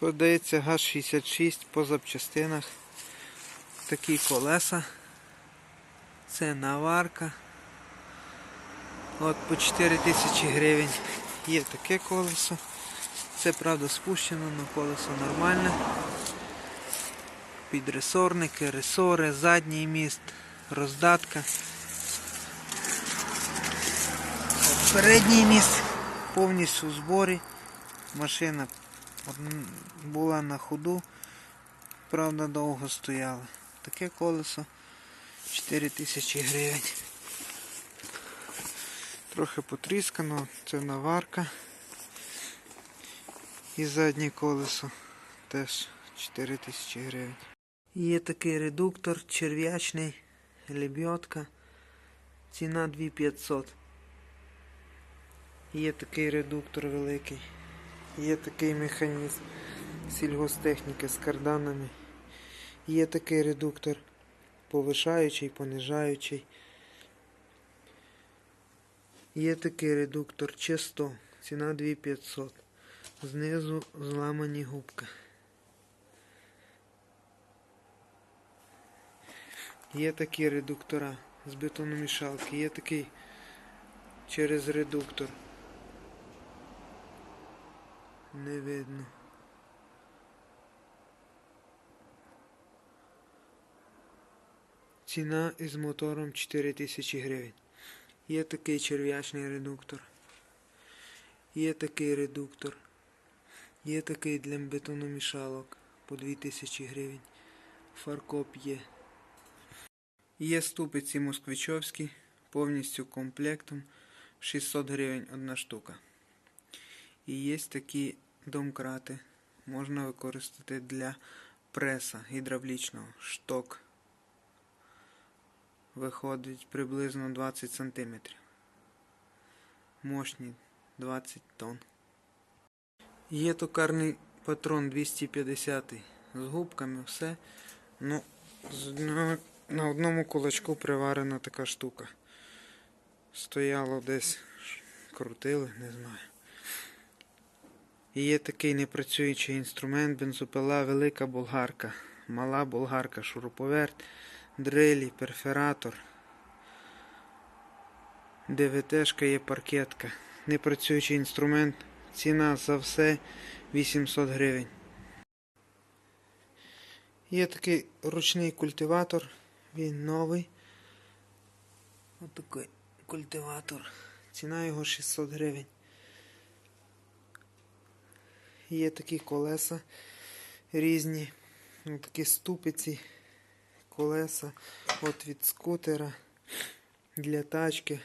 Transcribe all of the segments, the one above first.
Продається ГАЗ-66 по запчастинах. Такі колеса. Це наварка. От по 4 тисячі гривень. Є таке колесо. Це правда спущено, але колесо нормальне. Підресорники, ресори, задній міст, роздатка. Передній міст повністю в зборі. Машина була на ходу, правда довго стояла. Таке колесо 4 тисячі гривень. Трохи потріскано, це наварка. І заднє колесо теж 4 тисячі гривень. Є такий редуктор черв'ячний, лебідка. Ціна 2500. Є такий редуктор великий. Є такий механізм сільгостехніки з карданами. Є такий редуктор повишаючий, понижаючий. Є такий редуктор чисто. Ціна 2500. Знизу зламані губки. Є такі редуктора з бетономішалки. Є такий через редуктор. Не видно. Ціна із мотором 4000 гривень. Є такий черв'ячний редуктор. Є такий редуктор. Є такий для бетономішалок по 2000 гривень. Фаркоп є. Є ступиці москвичовські повністю комплектом 600 гривень одна штука. І є такі домкрати. Можна використати для преса гідравлічного. Шток. Виходить приблизно 20 см. Мощні 20 тонн. Є токарний патрон 250 з губками, все. Ну, на одному кулачку приварена така штука. Стояло десь, крутили, не знаю. І є такий непрацюючий інструмент, бензопила, велика болгарка, мала болгарка, шуруповерт, дрилі, перфоратор. ДВТшка є паркетка. Непрацюючий інструмент. Ціна за все 800 гривень. Є такий ручний культиватор. Він новий. Ось такий культиватор. Ціна його 600 гривень. Є такі колеса різні. Такі ступиці, колеса. От від скутера для тачки.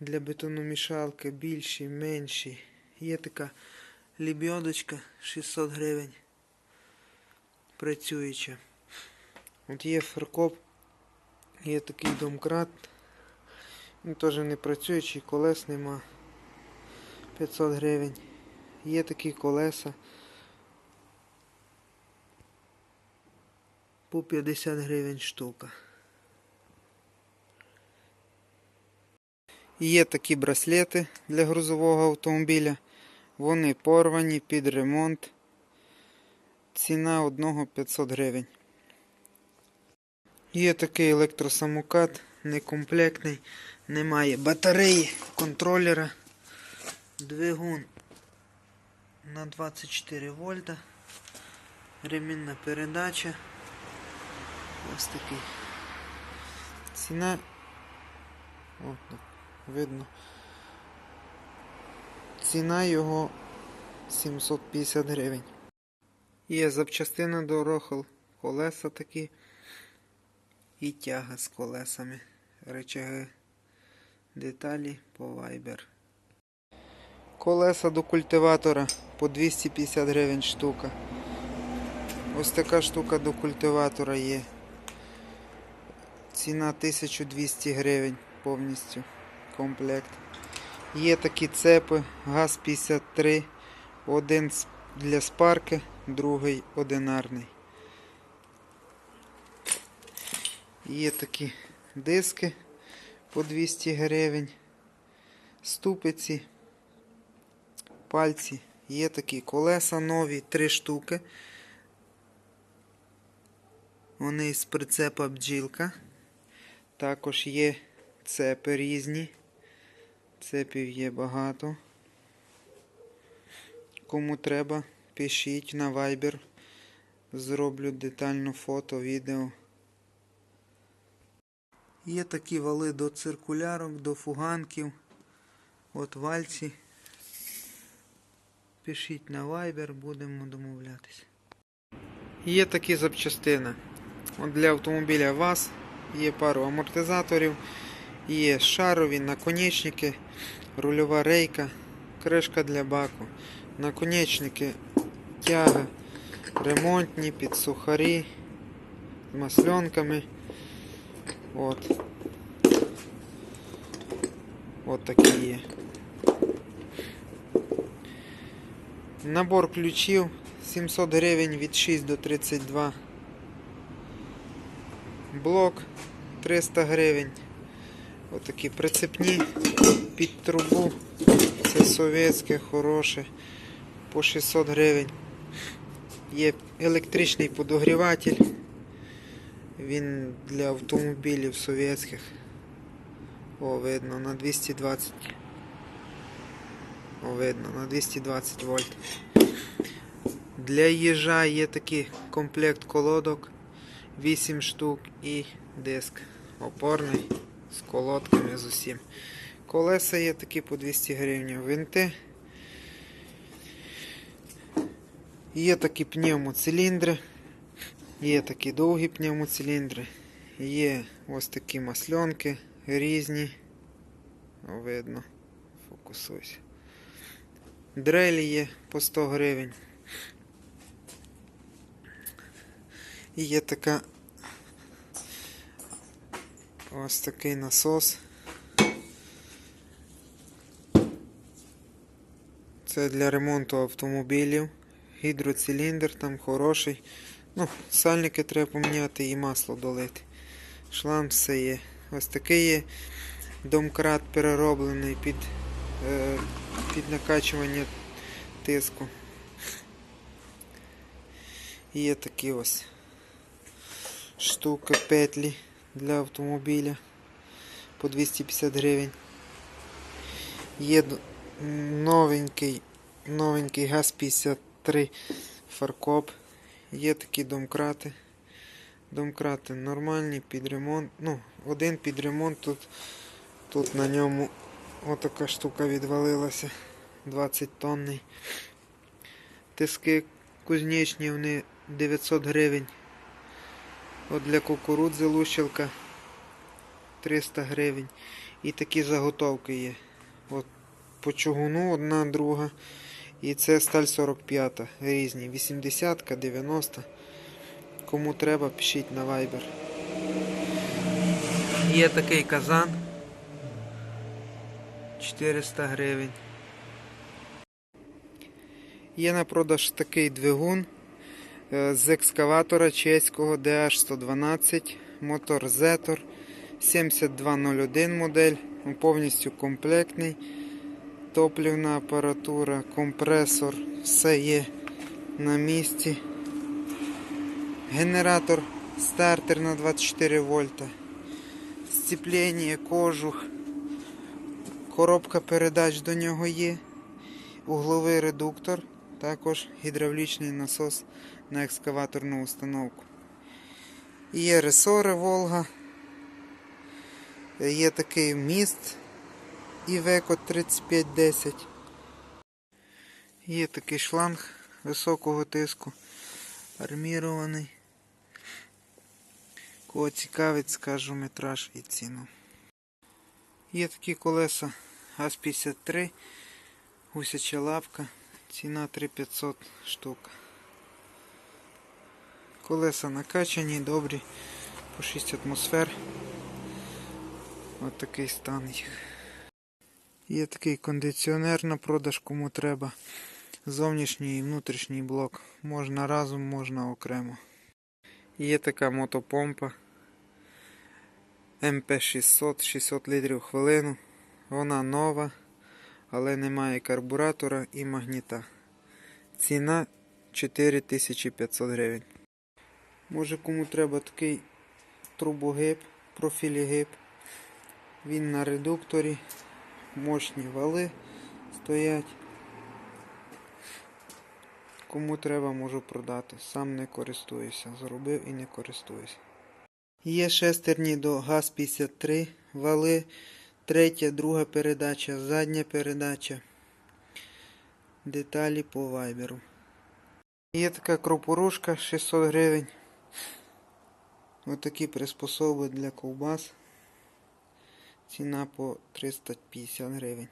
Для бетономішалки більші, менші. Є така лебідочка 600 гривень. Працююча. От є фаркоп, є такий домкрат. Теж не працюючий, колес нема. 500 гривень. Є такі колеса. По 50 гривень штука. Є такі браслети для грузового автомобіля. Вони порвані під ремонт. Ціна одного 500 гривень. Є такий електросамокат, некомплектний, немає батареї, контролера, двигун на 24 вольта, ремінна передача. Ось такий. Ціна. О, так, видно. Ціна його 750 гривень. Є запчастина до рохл, колеса такі і тяга з колесами, речаги, деталі по Viber. Колеса до культиватора по 250 гривень штука. Ось така штука до культиватора є. Ціна 1200 гривень повністю комплект. Є такі цепи, ГАЗ-53, один для спарки, другий одинарний. Є такі диски по 200 гривень, ступиці, пальці Є такі колеса нові, три штуки. Вони із прицепа бджілка. Також є цепи різні. Цепів є багато. Кому треба, пишіть на Viber. Зроблю детально фото, відео. Є такі вали до циркулярок, до фуганків. От вальці. Пишіть на Viber, будемо домовлятися. Є такі запчастини. От для автомобіля ВАЗ є пару амортизаторів, є шарові наконечники, рульова рейка, кришка для баку, наконечники, тяги, ремонтні, підсухарі, з масленками. От. От такі є. Набор ключів 700 гривень від 6 до 32. Блок 300 гривень. Отакі прицепні під трубу. Це совєтське, хороше. По 600 гривень. Є електричний подогріватель. Він для автомобілів совєтських. О, видно, на 220. Видно, на 220 вольт. Для їжа є такий комплект колодок. 8 штук і диск опорний з колодками з усім. Колеса є такі по 200 гривень. Винти. Є такі пневмоциліндри. Є такі довгі пневмоциліндри. Є ось такі масленки різні. Видно. Фокусуйся. Дрелі є по 100 гривень. І є така ось такий насос. Це для ремонту автомобілів. Гідроциліндр там хороший. Ну, сальники треба поміняти і масло долити. Шланг все є. Ось такий є домкрат перероблений під, е, під накачування тиску. Є такі ось штуки петлі для автомобіля по 250 гривень. Є новенький, новенький ГАЗ-53 фаркоп. Є такі домкрати. Домкрати нормальні під ремонт. Ну, один під ремонт тут, тут на ньому отака штука відвалилася. 20 тонний. Тиски кузнечні, вони 900 гривень. От для кукурудзи лущилка 300 гривень. І такі заготовки є. От по чугуну одна, друга. І це сталь 45 різні. 80, 90. Кому треба, пишіть на Viber. Є такий казан. 400 гривень. Є на продаж такий двигун е, з екскаватора чеського DH112, мотор Zetor 7201 модель, повністю комплектний, топлівна апаратура, компресор, все є на місці. Генератор стартер на 24 вольта, сцеплення, кожух, коробка передач до нього є, угловий редуктор, також гідравлічний насос на екскаваторну установку. Є ресори Волга, є такий міст Iveco 3510. Є такий шланг високого тиску, армірований. Кого цікавить, скажу метраж і ціну. Є такі колеса ГАЗ-53, гусяча лапка, ціна 3500 штук. Колеса накачані, добрі, по 6 атмосфер. Ось такий стан їх. Є такий кондиціонер на продаж, кому треба. Зовнішній і внутрішній блок. Можна разом, можна окремо. Є така мотопомпа МП600 600 літрів хвилину. Вона нова, але немає карбуратора і магніта. Ціна 4500 гривень. Може кому треба такий трубогиб, профілігиб. Він на редукторі. Мощні вали стоять. Кому треба, можу продати. Сам не користуюся. Зробив і не користуюся. Є шестерні до ГАЗ-53, вали, третя, друга передача, задня передача. Деталі по вайберу. Є така кропорушка 600 гривень. Отакі приспособи для ковбас. Ціна по 350 гривень.